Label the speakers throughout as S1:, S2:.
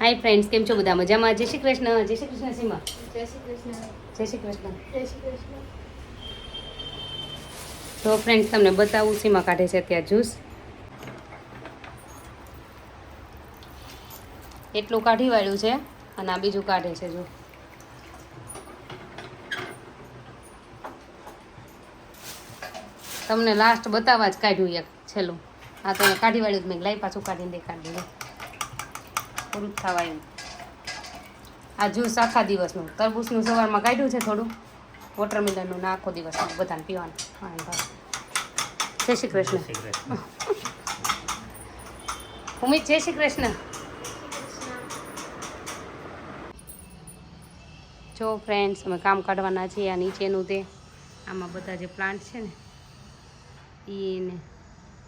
S1: Hi friends કેમ છો બધા? મજામાં? જય શ્રી કૃષ્ણ. જય શ્રી કૃષ્ણ સીમા.
S2: જય શ્રી કૃષ્ણ.
S1: જય શ્રી કૃષ્ણ.
S2: જય શ્રી કૃષ્ણ.
S1: તો ફ્રેન્ડ્સ તમને બતાવું સીમા કાઢે છે ત્યાં જ્યુસ એટલું કાઢી વાળ્યું છે અને આ બીજું કાઢે છે જો. તમને લાસ્ટ બતાવવા જ કાઢ્યું એક છેલ્લું. આ તો કાઢી વાળ્યું મેં. લાઈ પાછું કાઢીને દેખાડી દીધું પૂરું જ થવા આ જ્યુસ આખા દિવસનું તરબૂચનું સવારમાં કાઢ્યું છે થોડું. વોટરમેલનનું ને આખો દિવસનું બધાને પીવાનું. જય શ્રી કૃષ્ણ. ઉમિત જય શ્રી કૃષ્ણ. જો ફ્રેન્ડ્સ અમે કામ કાઢવાના છીએ આ નીચેનું તે. આમાં બધા જે પ્લાન્ટ છે ને એને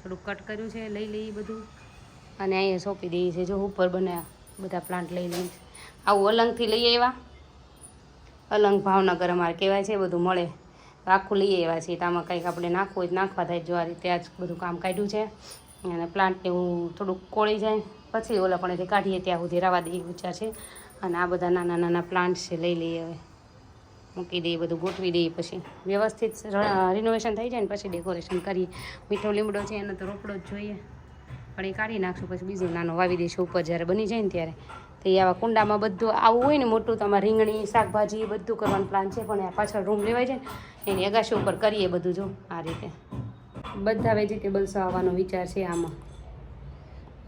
S1: થોડુંક કટ કર્યું છે લઈ લઈએ બધું. અને અહીંયા સોંપી દઈએ છીએ જો ઉપર બન્યા. બધા પ્લાન્ટ લઈ લઈએ આવું અલંગથી લઈ આવ્યા અલંગ ભાવનગર અમારે કહેવાય છે, બધું મળે. આખું લઈ આવ્યા છીએ આમાં કંઈક આપણે નાખવું હોય નાખવા થાય, જો આ રીતે આ જ બધું કામ કાઢ્યું છે. અને પ્લાન્ટને હું થોડુંક કોળી જાય, પછી ઓલા પણ કાઢીએ ત્યાં સુધી રવા દઈએ વિચાર છે. અને આ બધા નાના નાના પ્લાન્ટ છે, લઈ લઈએ હવે મૂકી દઈએ, બધું ગોઠવી દઈએ પછી. વ્યવસ્થિત રિનોવેશન થઈ જાય ને પછી ડેકોરેશન કરીએ. મીઠો લીમડો છે, એનો તો રોકડો જ જોઈએ. પણ એ કાઢી નાખશું, પછી બીજો નાનો વાવી દઈશું ઉપર જ્યારે બની જાય ને ત્યારે. તો એ આવા કુંડામાં બધું આવું હોય ને મોટું તો આમાં રીંગણી, શાકભાજી બધું કરવાનું પ્લાન છે, પણ આ પાછળ રૂમ લેવાય છે એની અગાશી ઉપર કરીએ બધું જો આ રીતે. બધા વેજીટેબલ્સ આવવાનો વિચાર છે આમાં.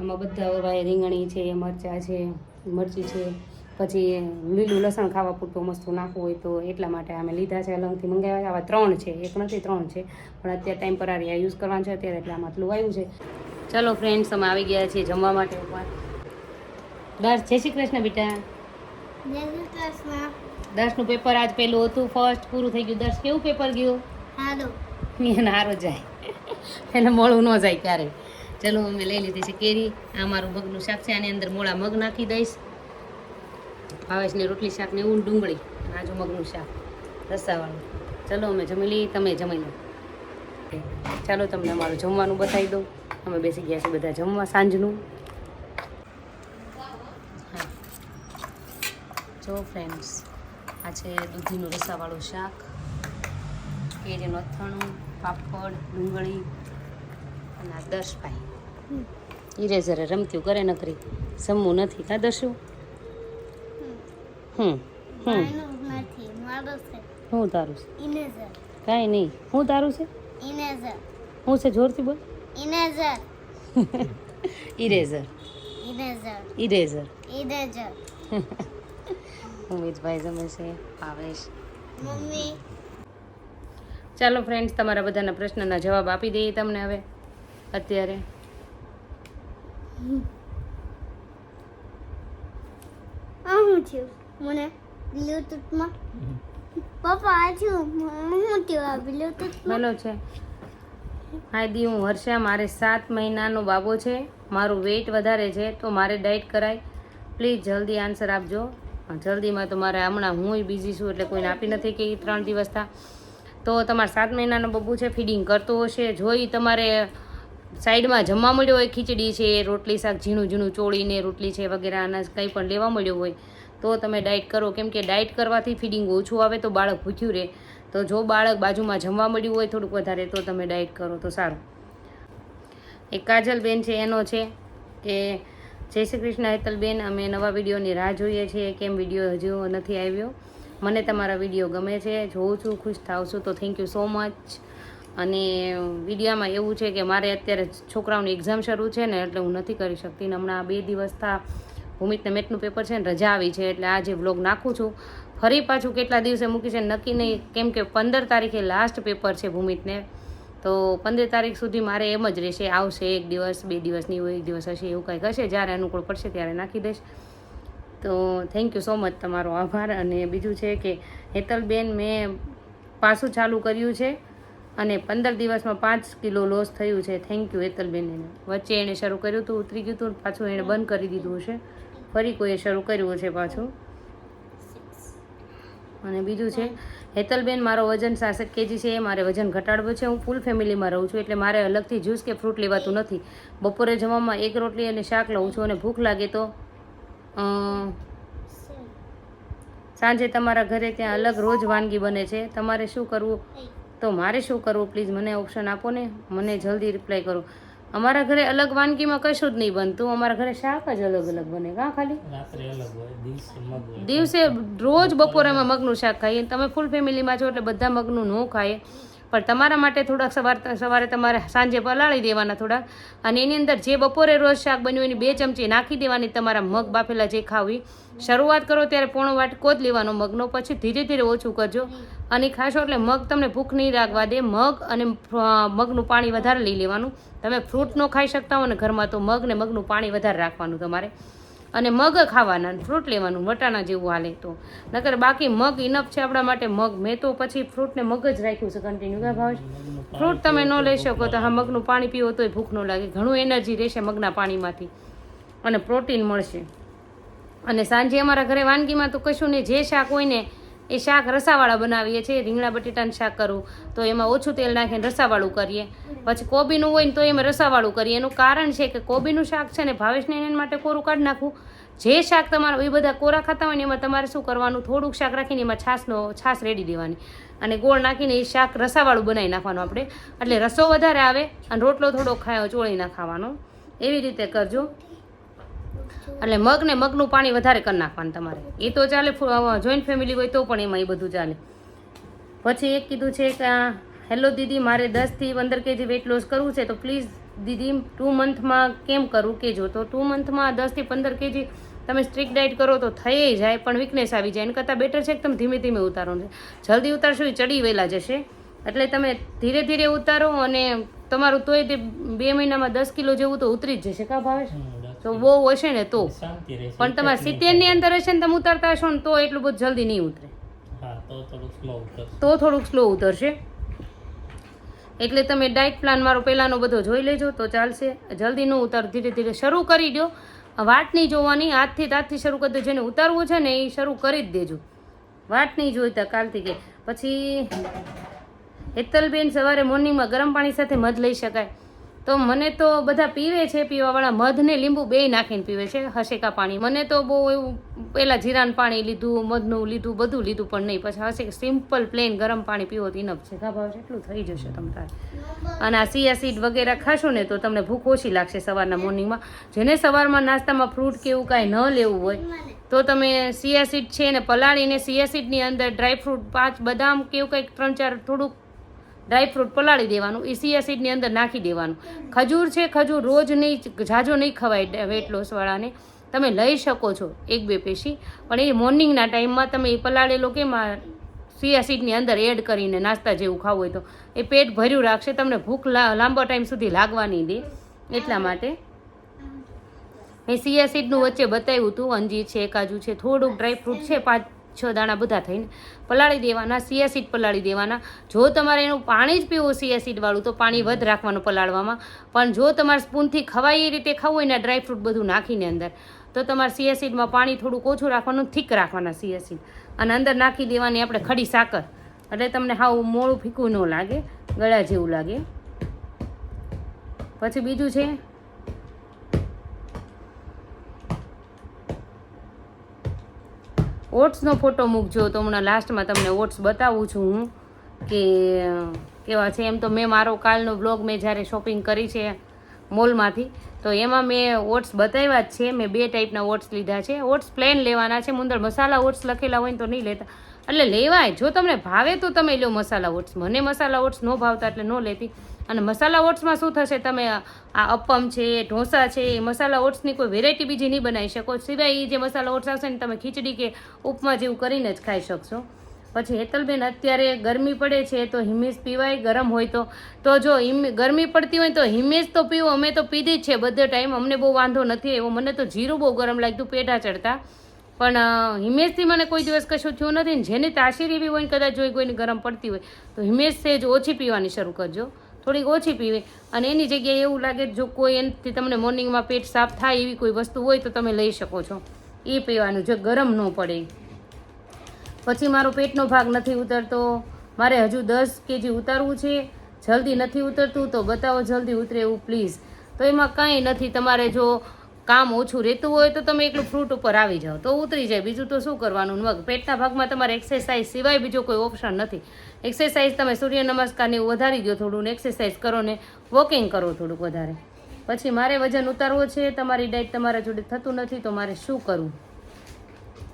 S1: આમાં બધા રીંગણી છે, મરચાં છે, મરચી છે પછી લીલું લસણ ખાવા પૂરતું મસ્ત નાખવું હોય તો એટલા માટે અમે લીધા છે. અલગથી મંગાવ્યા આવા ત્રણ છે. એક નથી ત્રણ છે. પણ અત્યારે ટેમ્પરરી આ યુઝ કરવાનું છે. અત્યારે એટલે આમાં આટલું આવ્યું છે. ચલો ફ્રેન્ડ્સ અમે આવી ગયા છીએ જમવા માટે ઉપર. દર્શ જય શ્રી કૃષ્ણ બેટા. દર્શનું પેપર આજ પહેલું હતું. ફર્સ્ટ પૂરું થઈ ગયું. દર્શ કેવું પેપર ગયું?
S2: હાલો
S1: એને હારો જાય. એને મોળું ન જાય ક્યારે. ચલો અમે લઈ લીધી છે કેરી. આ મારું મગનું શાક છે. આની અંદર મોળા મગ નાખી દઈશ. ભાવેશની રોટલી શાક ને એવું ડુંગળી આજુ મગનું શાક રસાવાળું. ચલો અમે જમી લઈએ તમે જમી લો. ચાલો તમને અમારું જમવાનું બતાવી દઉં. અમે બેસી ગયા છીએ બધા જમવા સાંજનું. હા. જો ફ્રેન્ડ્સ આ છે દૂધીનું રસાવાળું શાક કેરીનું અથાણું પાપડ ડુંગળી અને આ દસ દર્શભાઈ ઇરેઝરે રમત્યું કરે નકરી જમવું નથી. કાં દર્શું હમ હમ.
S2: છે.
S1: હું તારું છે? કાંઈ નહીં. હું તારું છે? હું છે? જોરથી બોલ. Eraser.
S2: Eraser.
S1: Eraser.
S2: Eraser
S1: Umeshbhai જમે છે ભાવેશ.
S2: મમ્મી.
S1: ચાલો ફ્રેન્ડ્સ તમારા બધાના પ્રશ્નના જવાબ આપી દઈએ તમને હવે. અત્યારે.
S2: હું થયું? મને બ્લૂટૂથમાં પપ્પા આજુ હું આ બ્લૂટૂથમાં
S1: ભલો છે. હાયદી હું હર્ષા. મારે સાત મહિનાનો બાબો છે. મારું વેઇટ વધારે છે તો મારે ડાયટ કરાય. પ્લીઝ જલ્દી આન્સર આપજો. જલ્દીમાં તો મારે હમણાં હું બિઝી છું એટલે કોઈને આપી નથી કે ત્રણ દિવસ થા. તો તમારા સાત મહિનાનો બબુ છે ફીડિંગ કરતો હશે. જોઈ તમારે સાઈડમાં જમવા મળ્યો હોય ખીચડી છે રોટલી શાક ઝીણું ઝીણું ચોળીને રોટલી છે વગેરે અનાજ કંઈ પણ લેવા મળ્યું હોય. તો તમે ડાયટ કરો. કેમ કે ડાયટ કરવાથી ફીડિંગ ઓછું આવે તો બાળક ભૂખ્યું રહે. તો જો બાળક બાજુમાં જમવા મળ્યું હોય થોડુંક વધારે તો તમે ડાયટ કરો તો સારું. એક કાજલબેન છે, એનો છે કે જય શ્રી કૃષ્ણ હેતલબેન, અમે નવા વિડીયોની રાહ જોઈએ છીએ. કેમ વીડિયો હજુ નથી આવ્યો? મને તમારા વીડિયો ગમે છે. જોઉં છું, ખુશ થાવ છું. તો થેન્ક યુ સો મચ અને વિડીયામાં એવું છે કે મારે અત્યારે છોકરાઓની એક્ઝામ શરૂ છે ને એટલે હું નથી કરી શકતી. ને હમણાં બે દિવસ થા ભૂમિતને મેટનું પેપર છે ને રજા આવી છે એટલે આ જે વ્લોગ નાખું છું, ફરી પાછું કેટલા દિવસે મૂકી છે નક્કી નહીં. કેમ કે પંદર તારીખે લાસ્ટ પેપર છે ભૂમિતને. તો પંદર તારીખ સુધી મારે એમ જ રહેશે, આવશે એક દિવસ, બે દિવસની હોય, એક દિવસ હશે એવું કંઈક હશે. જ્યારે અનુકૂળ પડશે ત્યારે નાખી દઈશ. તો થેન્ક યુ સો મચ તમારો આભાર. અને બીજું છે કે હેતલબેન મેં પાછું ચાલુ કર્યું છે અને પંદર દિવસમાં પાંચ કિલો લોસ થયું છે. થેન્ક યુ હેતલબેન વચ્ચે એણે શરૂ કર્યું હતું, ઉતરી ગયું હતું પાછું એણે બંધ કરી દીધું છે ફરી કોઈએ શરૂ કર્યું છે પાછું? અને બીજું છે હેતલબેન મારો વજન સાસઠ કેજી છે મારે વજન ઘટાડવું છે હું ફૂલ ફેમિલીમાં રહું છું એટલે મારે અલગથી જ્યુસ કે ફ્રૂટ લેવાતું નથી. બપોરે જમવામાં એક રોટલી અને શાક લઉં છું અને ભૂખ લાગે તો સાંજે તમારા ઘરે ત્યાં અલગ રોજ વાનગી બને છે. તમારે શું કરવું? તો મારે શું કરવું? પ્લીઝ મને ઓપ્શન આપો ને મને જલ્દી રિપ્લાય કરો. અમારા ઘરે અલગ વાનગીમાં કશું જ નહીં બનતું. અમારા ઘરે શાક જ અલગ અલગ બને કાં ખાલી?
S3: દિવસે
S1: દિવસે રોજ બપોરે અમે મગનું શાક ખાઈએ. તમે ફૂલ ફેમિલીમાં છો એટલે બધા મગનું ન ખાઈએ. પણ તમારા માટે થોડાક સવાર સવારે તમારે સાંજે પલાળી દેવાના થોડાક. અને એની અંદર જે બપોરે રોજ શાક બન્યું એની બે ચમચી નાખી દેવાની, તમારા મગ બાફેલા જે ખાવી. શરૂઆત કરો ત્યારે પોણો વાટકો જ લેવાનો મગનો, પછી ધીરે ધીરે ઓછું કરજો. અને ખાશો એટલે મગ તમને ભૂખ નહીં લાગવા દે. મગ અને મગનું પાણી વધારે લઈ લેવાનું. તમે ફ્રૂટ ન ખાઈ શકતા હો ને ઘરમાં તો મગ ને મગનું પાણી વધારે રાખવાનું તમારે. અને મગ ખાવાના ફ્રૂટ લેવાનું, વટાણા જેવું હાલે તો. નકર બાકી મગ ઇનફ છે આપણા માટે, મગ મેં તો પછી ફ્રૂટને મગ જ રાખ્યું છે કન્ટિન્યુ કા ભાવ ફ્રૂટ તમે ન લઈ શકો તો હા મગનું પાણી પીવો તોય ભૂખ ન લાગે. ઘણું એનર્જી રહેશે મગના પાણીમાંથી. અને પ્રોટીન મળશે. અને સાંજે અમારા ઘરે વાનગીમાં તો કશું નહીં, જે શાક હોય ને એ શાક રસાવાળા બનાવીએ છીએ, રીંગણા, બટેટાનું શાક કરવું તો એમાં ઓછું તેલ નાખીને રસાવાળું કરીએ. પછી કોબીનું હોય ને તો એમાં રસાવાળું કરીએ. એનું કારણ છે કે કોબીનું શાક છે ને ભાવેશને એના માટે કોરું કાઢી નાખવું. જે શાક તમારું, એ બધા કોરા ખાતા હોય ને એમાં તમારે શું કરવાનું? થોડુંક શાક રાખીને એમાં છાશનો છાશ રેડી દેવાની. અને ગોળ નાખીને એ શાક રસાવાળું બનાવી નાખવાનું આપણે. એટલે રસો વધારે આવે અને રોટલો થોડો ખાયો, ચોળી ના ખાવાનો. એવી રીતે કરજો. એટલે મગ ને મગનું પાણી વધારે કરી નાખવાનું તમારે. એ તો ચાલે જોઈન્ટ ફેમિલી હોય તો પણ એમાં એ બધું ચાલે. પછી એક કીધું છે કે હેલો દીદી, મારે દસથી પંદર કેજી વેટ લોસ કરવું છે, તો પ્લીઝ દીદી ટુ મંથમાં કેમ કરવું કહેજો તો ટુ મંથમાં દસથી પંદર કેજી તમે સ્ટ્રિક્ટ ડાયટ કરો તો થઈ જાય, પણ વીકનેસ આવી જાય. એના કરતાં બેટર છે કે તમે ધીમે ધીમે ઉતારો છે? જલ્દી ઉતારશો એ ચડી વહેલા જશે. એટલે તમે ધીરે ધીરે ઉતારો અને તમારું તોય તે બે મહિનામાં દસ કિલો જેવું તો ઉતરી જ જશે. કા
S3: ભાવે
S1: તો બહુ હશે ને તો.
S3: શાંતિ રહેશે
S1: પણ તમારે સિત્તેરની અંદર હશે ને તમે ઉતારતા હશો ને તો એટલું બધું જલ્દી નહીં ઉતરે.
S3: હા તો થોડું સ્લો
S1: તો થોડુંક સ્લો ઉતરશે. એટલે તમે ડાયટ પ્લાન મારો પહેલાંનો બધો જોઈ લેજો તો ચાલશે. જલ્દી ન ઉતાર ધીરે ધીરે શરૂ કરી દો વાટ નહીં જોવાની આજથી તાજથી શરૂ કરી દો જેને ઉતારવું છે ને એ શરૂ કરી જ દેજો. વાટ નહીં જોઈતા કાલથી કે. પછી હેતલબેન સવારે મોર્નિંગમાં ગરમ પાણી સાથે મધ લઈ શકાય. તો મને તો બધા પીવે છે, પીવાવાળા મધ ને લીંબુ બેય નાખીને પીવે છે હસેકા પાણી. મને તો બહુ એવું પહેલાં જીરાનું પાણી લીધું, મધનું લીધું, બધું લીધું પણ નહીં. પછી હશે સિમ્પલ, પ્લેન ગરમ પાણી પીવો તો ઇનફ છે કા ભાવ એટલું થઈ જશે તમારે. અને આ સિયા સીડ વગેરે ખાશો ને તો તમને ભૂખ ઓછી લાગશે સવારના મોર્નિંગમાં. જેને સવારમાં નાસ્તામાં ફ્રૂટ કે એવું કાંઈ ન લેવું હોય, તો તમે સિયા સીડ છે ને પલાળીને સિયા સીડની અંદર ડ્રાયફ્રૂટ, પાંચ બદામ કે એવું કંઈક ત્રણ ચાર થોડુંક ડ્રાય ફ્રૂટ પલાળી દેવાનું એ સિયા સીડની અંદર નાખી દેવાનું. ખજૂર છે ખજૂર રોજ નહીં ઝાઝો નહીં ખવાય વેટ લોસવાળાને તમે લઈ શકો છો એક બે પેશી પણ એ મોર્નિંગના ટાઈમમાં તમે એ પલાળેલો કે સી એસિડની સીડની અંદર એડ કરીને નાસ્તા જેવું ખાવું હોય તો એ પેટ ભર્યું રાખશે તમને ભૂખ લાંબો ટાઈમ સુધી લાગવાની દે. એટલા માટે. મેં સી સીડનું વચ્ચે બતાવ્યું હતું અંજીર છે કાજુ છે થોડુંક ડ્રાય ફ્રૂટ છે પાંચ છ દાણા બધા થઈને પલાળી દેવાના સિયાસીડ પલાળી દેવાના. જો તમારે એનું પાણી જ પીવું સિયાસીડવાળું તો પાણી વધ રાખવાનું પલાળવામાં. પણ જો તમારે સ્પૂનથી ખવાય એ રીતે ખાવું હોય ને ડ્રાયફ્રૂટ બધું નાખીને અંદર, તો તમારે સિયાસીડમાં પાણી થોડુંક ઓછું રાખવાનું, થીક રાખવાના સિયાસીડ અને અંદર નાખી દેવાની આપણે ખડી સાકર. એટલે તમને હાવ મોળું ફીકું ન લાગે, ગળા જેવું લાગે. પછી બીજું છે ઓટ્સનો ફોટો મૂકજો તો હમણાં લાસ્ટમાં તમને ઓટ્સ બતાવું છું હું કે કેવા છે. એમ તો મેં મારો કાલનો બ્લોગ મેં જ્યારે શોપિંગ કરી છે મોલમાંથી તો એમાં મેં ઓટ્સ બતાવ્યા જ છે. મેં બે ટાઈપના ઓટ્સ લીધા છે. ઓટ્સ પ્લેન લેવાના છે. મુંદર મસાલા ઓટ્સ લખેલા હોય તો નહીં લેતા. એટલે લેવાય. જો તમને ભાવે તો તમે લો મસાલા ઓટ્સ. મને મસાલા ઓટ્સ ન ભાવતા એટલે ન લેતી. અને મસાલા ઓટ્સમાં શું થશે? તમે આ અપમ છે, ઢોસા છે, એ મસાલા ઓટ્સની કોઈ વેરાયટી બીજી નહીં બનાવી શકો. સિવાય એ જે મસાલા ઓટ્સ આવશે ને તમે ખીચડી કે ઉપમા જેવું કરીને જ ખાઈ શકશો. પછી હેતલબેન અત્યારે ગરમી પડે છે તો હિમેશ પીવાય, ગરમ હોય તો. તો જો ગરમી પડતી હોય તો હિમેશ તો પીવો, અમે તો પીધી જ છે બધો ટાઈમ. અમને બહુ વાંધો નથી એવો. મને તો જીરું બહુ ગરમ લાગતું પેટા ચડતા. પણ હિમેશથી મને કોઈ દિવસ કશું થયું નથી જેની તાસીર એવી હોય ને કદાચ જોઈ કોઈને ગરમ પડતી હોય, તો હિમેશ સેજ ઓછી પીવાની શરૂ કરજો. થોડીક ઓછી પીવે. અને એની જગ્યાએ એવું લાગે જો કોઈ એનાથી તમને મોર્નિંગમાં પેટ સાફ થાય એવી કોઈ વસ્તુ હોય તો તમે લઈ શકો છો. એ પીવાનું જો ગરમ ન પડે. પછી મારો પેટનો ભાગ નથી ઉતરતો. મારે હજુ દસ કેજી ઉતારવું છે. જલ્દી નથી ઉતરતું તો બતાવો જલ્દી ઉતરે એવું, પ્લીઝ. તો એમાં કાંઈ નથી. તમારે જો કામ ઓછું રહેતું હોય તો તમે એકલું ફ્રૂટ ઉપર આવી જાઓ. તો ઉતરી જાય. બીજું તો શું કરવાનું? મગ. પેટના ભાગમાં તમારે એક્સરસાઇઝ સિવાય બીજો કોઈ ઓપ્શન નથી. એક્સરસાઇઝ તમે સૂર્ય એવું વધારી દો થોડું ને એક્સરસાઇઝ કરો ને વોકિંગ કરો થોડુંક વધારે. પછી મારે વજન ઉતારવો છે. તમારી ડાયટ તમારા જોડે થતું નથી તો મારે શું કરવું?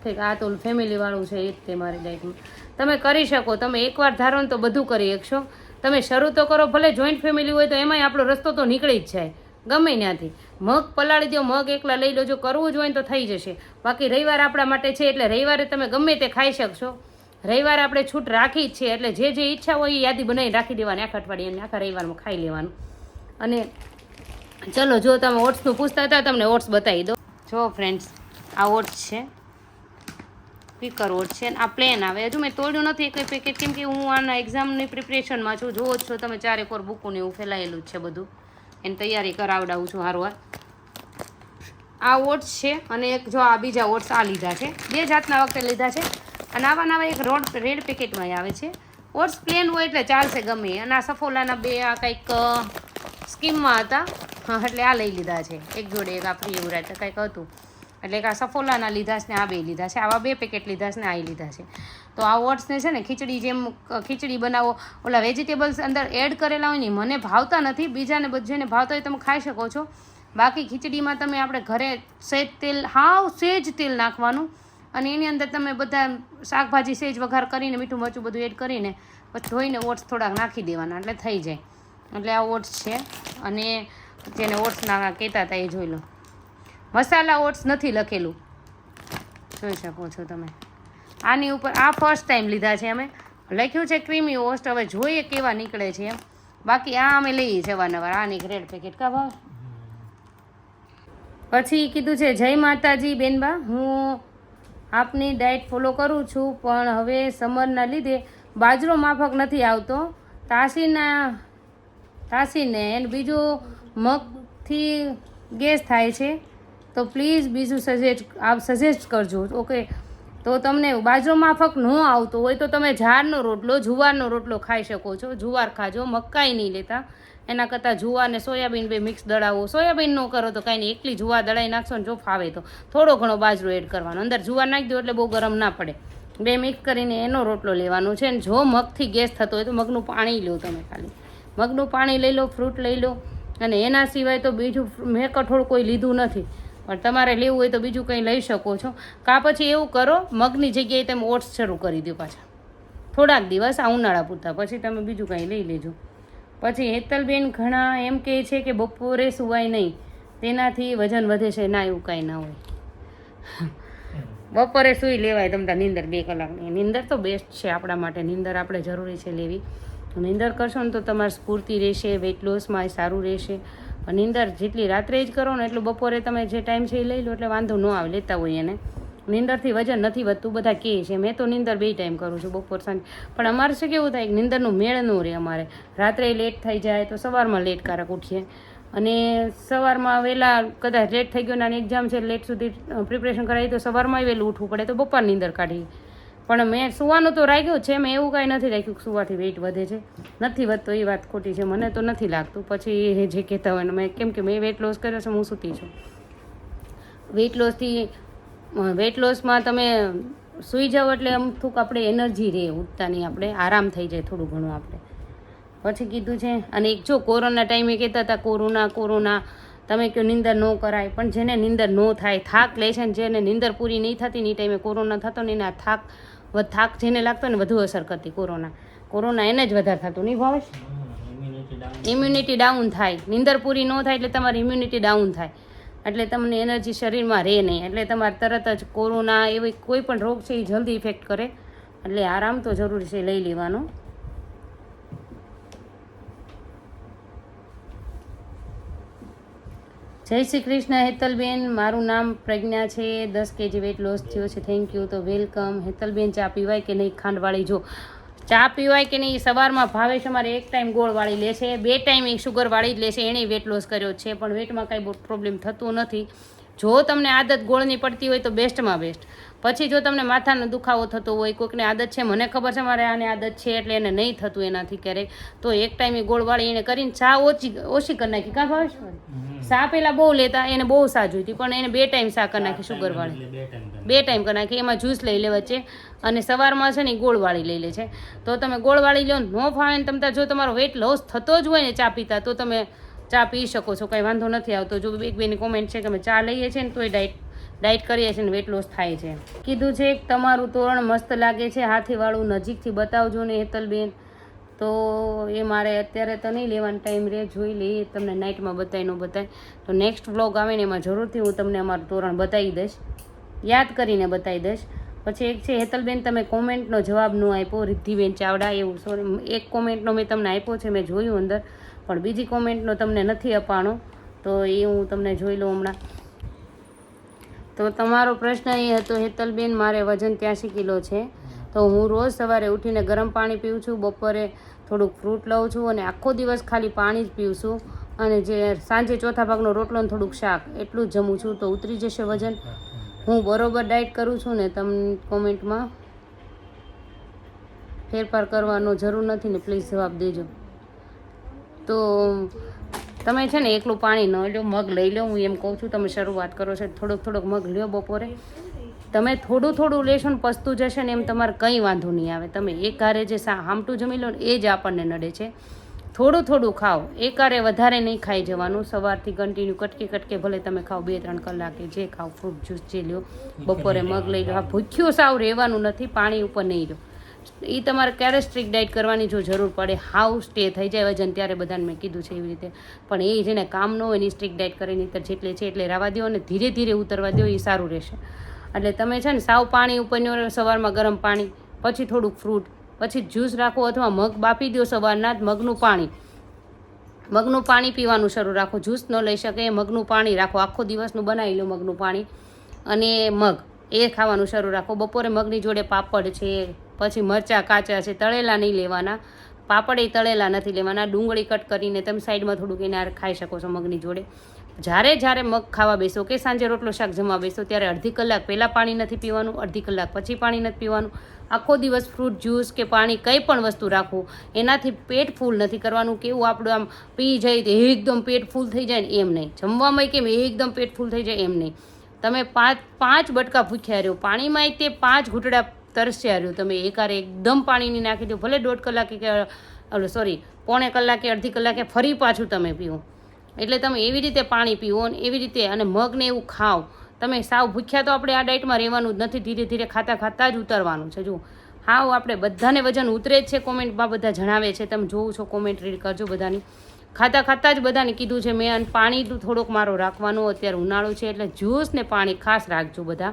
S1: ઠીક, આ તો ફેમિલીવાળું છે, એ જ તે મારી ડાયટમાં તમે કરી શકો. તમે એકવાર ધારો ને તો બધું કરી શકશો. તમે શરૂ તો કરો. ભલે જોઈન્ટ ફેમિલી હોય તો એમાંય આપણો રસ્તો તો નીકળી જ જાય. ગમે ત્યાંથી. મગ પલાળી દો મગ એકલા લઈ લો જો કરવું જ હોય ને તો થઈ જશે. બાકી રવિવાર આપણા માટે છે એટલે રવિવારે તમે ગમે તે ખાઈ શકશો. રવિવારે આપણે છૂટ રાખી જ છે એટલે જે જે ઈચ્છા હોય એ યાદી બનાવી રાખી દેવાની આખા અઠવાડિયાની આખા રવિવારમાં ખાઈ લેવાનું. અને ચલો, જો તમે ઓટ્સનું પૂછતા હતા, તમને ઓટ્સ બતાવી દો જો ફ્રેન્ડ્સ આ ઓટ્સ છે. સ્પીકર ઓટ્સ છે. આ પ્લેન આવે. હજુ મેં તોડ્યું નથી એક પેકેટ કેમ કે હું આના એક્ઝામની પ્રિપરેશનમાં છું. જોવો જ છો તમે ચારેક ઓર બુકોને એવું ફેલાયેલું છે બધું. એની તૈયારી કરાવડાવું છું હારવાર આ ઓટ્સ છે અને એક જો આ બીજા ઓટ્સ આ લીધા છે. બે જાતના વખતે લીધા છે. અને આવા નવા એક રોડ રેડ પેકેટમાં આવે છે. ઓટ્સ પ્લેન હોય એટલે ચાલશે ગમે. અને આ સફોલાના બે આ કંઈક સ્કીમમાં હતા. એટલે આ લઈ લીધા છે. એક જોડે એક આ ફ્રી એવું રહેતા કંઈક હતું. એટલે એક આ સફોલાના લીધા છે ને આ બે લીધા છે. આવા બે પેકેટ લીધા છે ને આ લીધા છે. તો આ ઓટ્સને છે ને ખીચડી જેમ ખીચડી બનાવો. ઓલા વેજીટેબલ્સ અંદર એડ કરેલા હોય ને મને ભાવતા નથી, બીજાને બધું જેને ભાવતા હોય તમે ખાઈ શકો છો. બાકી ખીચડીમાં તમે આપણે ઘરે સહેજ તેલ, હાવ સેજ તેલ નાખવાનું. અને એની અંદર તમે બધા શાકભાજી સેજ વઘાર કરીને, મીઠું મરચું બધું એડ કરીને પછી ધોઈને ઓટ્સ થોડાક નાખી દેવાના, એટલે થઈ જાય. એટલે આ ઓટ્સ છે. અને જેને ઓટ્સના કહેતા હતા એ જોઈ લો. મસાલા ઓટ્સ નથી લખેલું. જોઈ શકો છો તમે. આની ઉપર આ ફર્સ્ટ ટાઈમ લીધા છે અમે. લખ્યું છે ક્રીમી ઓસ્ટ હવે જોઈએ કેવા નીકળે છે એમ. બાકી આ અમે લઈએ છીએ અવારનવાર. આની રેડ પેકેટ કા ભાવ? પછી કીધું છે, જય માતાજી બેનબા, હું આપની ડાયટ ફોલો કરું છું, પણ હવે સમરના લીધે બાજરો માફક નથી આવતો. તાસીના, તાસીને બીજું મગથી ગેસ થાય છે. તો પ્લીઝ બીજું સજેસ્ટ આપ સજેસ્ટ કરજો. ઓકે તો તમને બાજરો માફક ન આવતો હોય તો તમે ઝાડનો રોટલો, જુવારનો રોટલો ખાઈ શકો છો. જુવાર ખાજો, મકાઈ નહીં લેતા. એના કરતાં જુવાર ને સોયાબીન બે મિક્સ દળાવો. સોયાબીન ન કરો તો કાંઈ નહીં, એકલી જુવાર દળાઈ નાખશો ને જો ફાવે તો. થોડો ઘણો બાજરો એડ કરવાનો. અંદર જુવાર નાખી દો એટલે બહુ ગરમ ના પડે. બે મિક્સ કરીને એનો રોટલો લેવાનો છે ને જો મગથી ગેસ થતો હોય તો મગનું પાણી લો તમે ખાલી. મગનું પાણી લઈ લો, ફ્રૂટ લઈ લો. અને એના સિવાય તો બીજું મેં કઠોળ કોઈ લીધું નથી. પણ તમારે લેવું હોય તો બીજું કંઈ લઈ શકો છો. કાં પછી એવું કરો, મગની જગ્યાએ તમે ઓટ્સ શરૂ કરી દો પાછા. થોડાક દિવસ આ ઉનાળા પૂરતા, પછી તમે બીજું કંઈ લઈ લેજો. પછી હેતલબેન ઘણા એમ કહે છે કે બપોરે સુવાય નહીં, તેનાથી વજન વધે છે ના એવું કાંઈ ના હોય. બપોરે સૂઈ લેવાય તમતા નીંદર બે કલાકની. નીંદર તો બેસ્ટ છે આપણા માટે, નીંદર આપણે જરૂરી છે લેવી. નીંદર કરશો ને તો તમારી સ્ફૂર્તિ રહેશે વેટ લોસમાં સારું રહેશે. નીંદર જેટલી રાત્રે જ કરો ને એટલું બપોરે તમે જે ટાઈમ છે એ લઈ લો, એટલે વાંધો ન આવે, લેતા હોય એને. નિંદરથી વજન નથી વધતું, બધા કહે છે, મેં તો નિંદર બે ટાઈમ કરું છું બપોર સાંજ. પણ અમારે શું કેવું થાય કે નિંદરનું મેળ ન રહે અમારે. રાત્રે લેટ થઈ જાય તો સવારમાં લેટ કારક ઉઠીએ. અને સવારમાં વહેલા કદાચ લેટ થઈ ગયો અને એક્ઝામ છે લેટ સુધી પ્રિપરેશન કરાવી, તો સવારમાં વહેલું ઉઠવું પડે, તો બપોર નિંદર કાઢી પણ મેં સુવાનું તો રાખ્યું છે, મેં એવું કાંઈ નથી રાખ્યું કે સુવાથી વેઇટ વધે છે. નથી વધતો એ વાત ખોટી છે, મને તો નથી લાગતું. પછી એ જે કહેતા હોય મેં કેમ કે મેં વેઇટ લોસ કર્યો છે, હું સૂતી છું. વેઇટ લોસથી વેઇટ લોસમાં તમે સૂઈ જાઓ એટલે અમથુક આપણે એનર્જી રહે ઉઠતાની આપણે, આરામ થઈ જાય થોડું ઘણું આપણે. પછી કીધું છે, અને એક જો કોરોના ટાઈમે કહેતા હતા, કોરોના કોરોના, તમે કહો નિંદર ન કરાય. પણ જેને નિંદર ન થાય, થાક લે છે ને, જેને નિંદર પૂરી નહીં થતી ને ટાઈમે કોરોના થતો ને, એના થાક થાક જેને લાગતો ને વધુ અસર કરતી કોરોના. કોરોના એને જ વધારે થતું, નહીં ભાવેશ?
S3: ઇમ્યુનિટી ડાઉન
S1: થાય. નીંદર પૂરી ન થાય એટલે તમારી ઇમ્યુનિટી ડાઉન થાય. એટલે તમને એનર્જી શરીરમાં રહે નહીં. એટલે તમારે તરત જ કોરોના એવી કોઈ પણ રોગ છે એ જલ્દી ઇફેક્ટ કરે. એટલે આરામ તો જરૂરી છે લઈ લેવાનો. જય શ્રી કૃષ્ણ હેતલબેન, મારું નામ પ્રજ્ઞા છે. દસ કેજી વેટ લોસ થયો છે. થેન્ક યુ તો વેલકમ હેતલબેન, ચા પીવાય કે નહીં? ખાંડવાળી જો. ચા પીવાય કે નહીં? સવારમાં ભાવેશ અમારે એક ટાઈમ ગોળવાળી લે છે. બે ટાઈમ એ શુગરવાળી જ લે છે. એણે વેટ લોસ કર્યો છે. પણ વેટમાં કાંઈ પ્રોબ્લેમ થતો નથી. જો તમને આદત ગોળની પડતી હોય તો બેસ્ટમાં બેસ્ટ. પછી જો તમને માથાનો દુખાવો થતો હોય કોઈકને આદત છે મને ખબર છે મારે આને આદત છે એટલે એને નહીં થતું એનાથી ક્યારેય તો એક ટાઈમે ગોળવાળી એને કરીને ચા ઓછી ઓછી કરી નાખી. કાં ભાવેશ ચા પહેલાં બહુ લેતા એને બહુ ચા જોઈતી પણ એને બે ટાઈમ ચા કરી નાખી શુગરવાળી
S3: બે ટાઈમ
S1: કરી નાખી. એમાં જ્યુસ લઈ લે વચ્ચે અને સવારમાં છે ને ગોળવાળી લઈ લે છે. તો તમે ગોળવાળી લો ન ફાવે ને તમે જો તમારો વેઇટ લોસ થતો જ હોય ને ચા પીતા તો તમે ચા પી શકો છો, કંઈ વાંધો નથી આવતો. જો એક બેની કોમેન્ટ છે કે અમે ચા લઈએ છીએ ને તોય ડાયટ ડાયટ કરીએ છીએ ને વેટ લોસ થાય છે. કીધું છે એક, તમારું તોરણ મસ્ત લાગે છે, હાથીવાળું નજીકથી બતાવજો ને, હેતલબેન. તો એ મારે અત્યારે તો નહીં લેવાનો ટાઈમ રહે જોઈ લઈએ, તમને નાઇટમાં બતાવી ન બતાય. તો નેક્સ્ટ વ્લોગ આવે ને, એમાં જરૂરથી હું તમને અમારું તોરણ બતાવી દઈશ. યાદ કરીને બતાવી દઈશ. પછી એક છે, હેતલબેન, તમે કોમેન્ટનો જવાબ ન આપ્યો. રિદ્ધિબેન ચાવડા, એવું સોરી એક કોમેન્ટનો મેં તમને આપ્યો છે, મેં જોયું અંદર. પણ બીજી કોમેન્ટનો તમને નથી અપાણો. તો એ હું તમને જોઈ લઉં હમણાં. તો તમારો પ્રશ્ન એ હતો, હેતલબેન, મારે વજન ત્યાંસી કિલો છે. તો હું રોજ સવારે ઉઠીને ગરમ પાણી પીઉં છું, બપોરે થોડુંક ફ્રૂટ લઉં છું અને આખો દિવસ ખાલી પાણી જ પીઉં છું. અને જે સાંજે ચોથા ભાગનો રોટલો અને થોડુંક શાક, એટલું જ જમું છું. તો ઉતરી જશે વજન. હું બરોબર ડાયટ કરું છું ને તમને કોમેન્ટમાં ફેરફાર કરવાનો જરૂર નથી ને પ્લીઝ જવાબ દેજો. તો તમે છે ને એકલું પાણી ન લો મગ લઈ લો હું એમ કહું છું તમે શરૂઆત કરો છો થોડોક થોડોક મગ લ્યો બપોરે. તમે થોડું થોડું લેશો ને પસતું જશે ને એમ તમારે કંઈ વાંધો નહીં આવે. તમે એક એકારે જે સા હામટું જમી લો ને એ જ આપણને નડે છે. થોડું થોડું ખાઓ. એકારે વધારે નહીં ખાઈ જવાનું. સવારથી કન્ટિન્યુ કટકે કટકે ભલે તમે ખાઓ બે ત્રણ કલાકે જે ખાઓ ફ્રૂટ જ્યુસ જે લ્યો બપોરે મગ લઈ લો આ ભૂખ્યું સાવ રહેવાનું નથી પાણી ઉપર નહીં લો એ તમારે ક્યારે સ્ટ્રિક્ટ ડાયટ કરવાની જો જરૂર પડે હાવ સ્ટે થઈ જાય વજન, ત્યારે બધાને મેં કીધું છે એવી રીતે. પણ એ જેને કામ ન હોય એની સ્ટ્રિક્ટ ડાયટ કરે નહીં જેટલે છે એટલે રાવા દો અને ધીરે ધીરે ઉતરવા દો એ સારું રહેશે. એટલે તમે છે ને, સાવ પાણી ઉપરનો સવારમાં ગરમ પાણી, પછી થોડુંક ફ્રૂટ પછી જ્યુસ રાખો અથવા મગ બાફી દો સવારના જ મગનું પાણી. મગનું પાણી પીવાનું શરૂ રાખો જ્યુસ ન લઈ શકે એ મગનું પાણી રાખો, આખો દિવસનું બનાવી લો મગનું પાણી. અને મગ, એ ખાવાનું શરૂ રાખો. બપોરે મગની જોડે પાપડ છે પછી મરચાં કાચા છે, તળેલા નહીં લેવાના. પાપડ એ તળેલા નથી લેવાના. ડુંગળી કટ કરીને તમે સાઈડમાં થોડુંક એને ખાઈ શકો છો મગની જોડે. જ્યારે જ્યારે મગ ખાવા બેસો કે સાંજે રોટલો શાક જમવા બેસો ત્યારે અડધી કલાક પહેલાં પાણી નથી પીવાનું, અડધી કલાક પછી પાણી નથી પીવાનું. આખો દિવસ ફ્રૂટ જ્યુસ કે પાણી કંઈ પણ વસ્તુ રાખવું એનાથી પેટ ફૂલ નથી કરવાનું. કેવું આપણું આમ પી જાય તો એકદમ પેટ ફૂલ થઈ જાય ને એમ નહીં. જમવામાં કેમ એકદમ પેટ ફૂલ થઈ જાય એમ નહીં. તમે પાંચ પાંચ બટકા ભૂખ્યા રહ્યો. પાણીમાં તે પાંચ ઘૂંટડા તરસ્યા રહ્યો. તમે એકારે એકદમ પાણીની નાખી દો ભલે દોઢ કલાકે કે સોરી પોણે કલાકે, અડધી કલાકે ફરી પાછું તમે પીવો એટલે તમે એવી રીતે પાણી પીવો અને એવી રીતે અને મગને એવું ખાઓ. તમે સાવ ભૂખ્યા તો આપણે આ ડાયટમાં રહેવાનું જ નથી. ધીરે ધીરે ખાતા ખાતા જ ઉતરવાનું છે. જુઓ. હાવ આપણે બધાને વજન ઉતરે જ છે કોમેન્ટમાં બધા જણાવે છે. તમે જોવું છો કોમેન્ટ રીડ કરજો બધાની. ખાતા ખાતા જ બધાને કીધું છે મેં અને પાણી થોડોક મારો રાખવાનું અત્યારે ઉનાળો છે એટલે જ્યુસ ને પાણી ખાસ રાખજો બધા.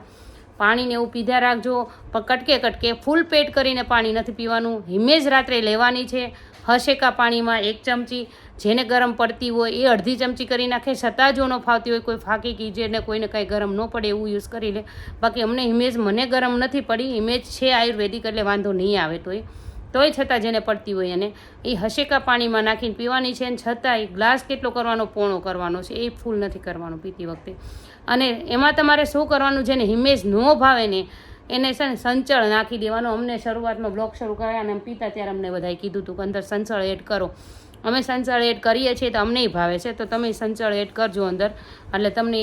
S1: પાણીને એવું પીધા રાખજો. કટકે કટકે ફૂલ પેટ કરીને પાણી નથી પીવાનું. હિમેજ રાત્રે લેવાની છે. હશેકા પાણીમાં એક ચમચી. જેને ગરમ પડતી હોય એ અડધી ચમચી કરી નાખે. છતાં જો ન ફાવતી હોય, કોઈ ફાંકી કીજે ને કોઈને કાંઈ ગરમ ન પડે એવું યુઝ કરી લે. બાકી અમને હિમેજ મને ગરમ નથી પડી. હિમેજ છે આયુર્વેદિક એટલે વાંધો નહીં આવે તોય. તોય છતાં જેને પડતી હોય એને એ હશેકા પાણીમાં નાખીને પીવાની છે અને છતાં એ ગ્લાસ કેટલો કરવાનો, પોણો કરવાનો છે, એ ફૂલ નથી કરવાનો પીતી વખતે. અને એમાં તમારે શું કરવાનું, જેને હિમેજ ન ભાવે ને એને છે ને સંચળ નાખી દેવાનો. અમને શરૂઆતમાં બ્લોક શરૂ કર્યા અને પીતા ત્યારે અમને બધાએ કીધું હતું કે અંદર સંચળ એડ કરો. અમે સંચળ એડ કરીએ છીએ તો અમનેય ભાવે છે, તો તમે સંચળ એડ કરજો અંદર. એટલે તમને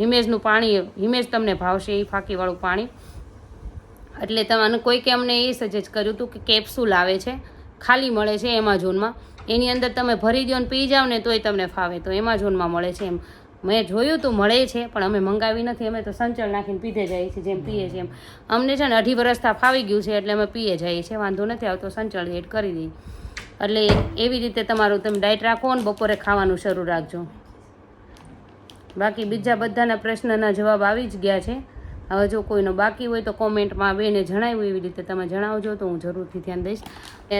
S1: હિમેજનું પાણી હિમેજ તમને ભાવશે એ ફાંકીવાળું પાણી. એટલે તમને કોઈકે અમને એ સજેસ્ટ કર્યું હતું કે કેપ્સ્યુલ આવે છે, ખાલી મળે છે એમાઝોનમાં. એની અંદર તમે ભરી દો ને પી જાઓ ને તોય તમને ફાવે. તો એમાઝોનમાં મળે છે એમ. મેં જોયું હતું મળે છે, પણ અમે મંગાવી નથી. અમે તો સંચળ નાખીને પીધે જઈએ છીએ, જેમ પીએ છીએ એમ. અમને છે ને અઢી વરસતા ફાવી ગયું છે, એટલે અમે પીએ જઈએ છીએ. વાંધો નથી, આવતો સંચળ એડ કરી દઈએ. એટલે એવી રીતે તમારું તમે ડાયટ રાખો અને બપોરે ખાવાનું શરૂ રાખજો. બાકી બીજા બધાના પ્રશ્નના જવાબ આવી જ ગયા છે. હવે જો કોઈનો બાકી હોય તો કોમેન્ટમાં બેને જણાવ્યું એવી રીતે તમે જણાવજો તો હું જરૂરથી ધ્યાન દઈશ. એ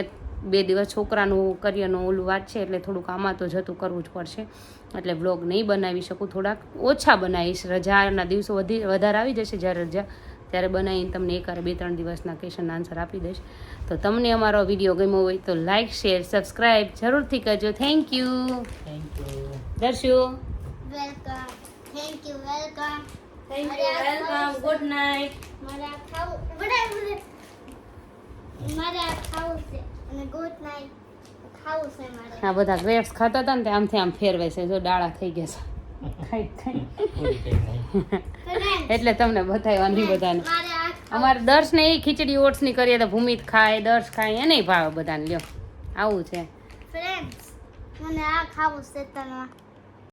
S1: બે દિવસ છોકરાનું કરિયરનું ઓલું વાત છે એટલે થોડુંક આમાં તો જતું કરવું જ પડશે. એટલે વ્લોગ નહીં બનાવી શકું થોડાક ઓછા બનાવીશ. રજાના દિવસો વધી વધારે આવી જશે જ્યારે રજા ત્યારે બનાવીને તમને એકારે બે ત્રણ દિવસના ક્વેશ્ચન આન્સર આપી દઈશ. તો તમને અમારો વીડિયો ગમ્યો હોય તો લાઇક શેર સબસ્ક્રાઈબ જરૂરથી કરજો. Thank you
S3: thank you
S1: Darshu
S2: welcome thank you welcome
S1: thank
S2: you, welcome.
S1: Good night
S2: મારે આ ખાવું બરાબર બરાબર. મારે ખાવું છે અને ગુડ નાઇટ ખાવું છે મારે.
S1: આ બધા ગ્રેપ્સ ખાતા હતા ને તે આમથી આમ ફેરવે છે. જો ડાળા થઈ ગયા છે. ખાઈ ખાઈ. એટલે તમને બતાવવાની બધાને. અમારે દર્શ ને એ ખીચડી ઓટ્સની કરીએ તો ભૂમિત ખાય દર્શ ખાય એને ભાવે બધાને. લ્યો આવું છે.
S2: ફ્રેન્ડ્સ મને આ ખાવું છે